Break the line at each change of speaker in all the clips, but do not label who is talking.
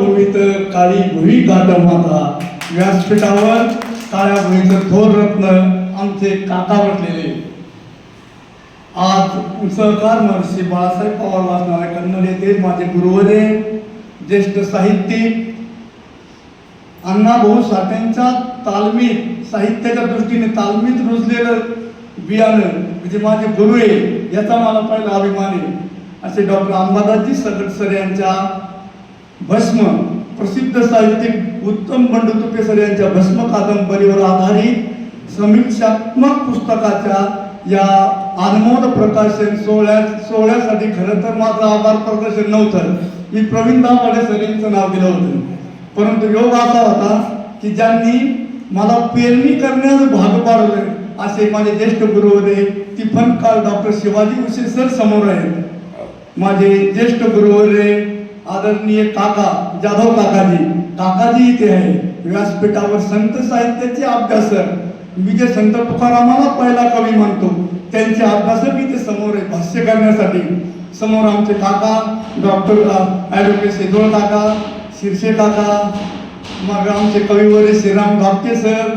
भूमीत काळी भुई गाठ माता व्यासपीठावर काळ्या भुईचं थोर रत्न आमचे काका म्हटलेले. आज सहकार महर्षी बाळासाहेब पवार वाचणारे कन्नड येथे माझे गुरुवरे ज्येष्ठ साहित्यिक अण्णाभाऊ साठेंचा तालमीत साहित्याच्या दृष्टीने तालमीत रुजलेलं बियाणं म्हणजे माझे गुरु आहे याचा मला पहिला अभिमान आहे. असे डॉक्टर अंबादासजी सकटसर यांच्या भस्म प्रसिद्ध साहित्यिक उत्तम बंडू तुपेसर यांच्या भस्म कादंबरीवर आधारित समीक्षात्मक पुस्तकाच्या या अनमोल प्रकाशन सोहळ्या सोहळ्यासाठी खरं तर माझं आभार प्रदर्शन नव्हतं. मी प्रवीण दाभाडे सर यांचं नाव दिलं होतं. परंतु योग असा होता की ज्यांनी मला पेरणी करण्यास भाग पाडले असे माझे ज्येष्ठ गुरु होते ती फनकार डॉक्टर शिवाजी उशे सर समोर आहेत. माझे ज्येष्ठ गुरु होते आदरणीय काका जाधव काकाजी. काकाजी इथे आहे. व्यासपीठावर संत साहित्याचे अभ्यासक. मी जे संत तुकारामाला पहिला कवी मानतो त्यांचे अभ्यासक इथे समोर आहे भाष्य करण्यासाठी. समोर आमचे काका डॉक्टर ॲडव्होकेट सेजोळ काका शिरसे काका मग आमचे कविवरे श्रीराम भापके सर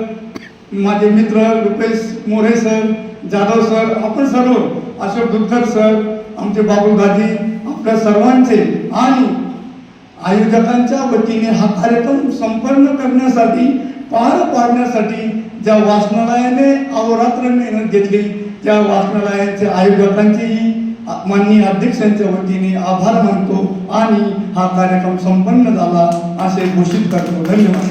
माझे मित्र रुपेश मोरे सर जाधव सर आपण सर्व अशोक दुधकर सर आमचे बाबू गाजी आपल्या सर्वांचे आणि आयोजकांच्या वतीने हा कार्यक्रम संपन्न करण्यासाठी पार पाडण्यासाठी ज्या वाचनालयाने अहोरात्र मेहनत घेतली त्या वाचनालयाच्या आयोजकांचेही माननीय अध्यक्षांच्या वतीने आभार मानतो आणि हा कार्यक्रम संपन्न झाला असे घोषित करतो. धन्यवाद.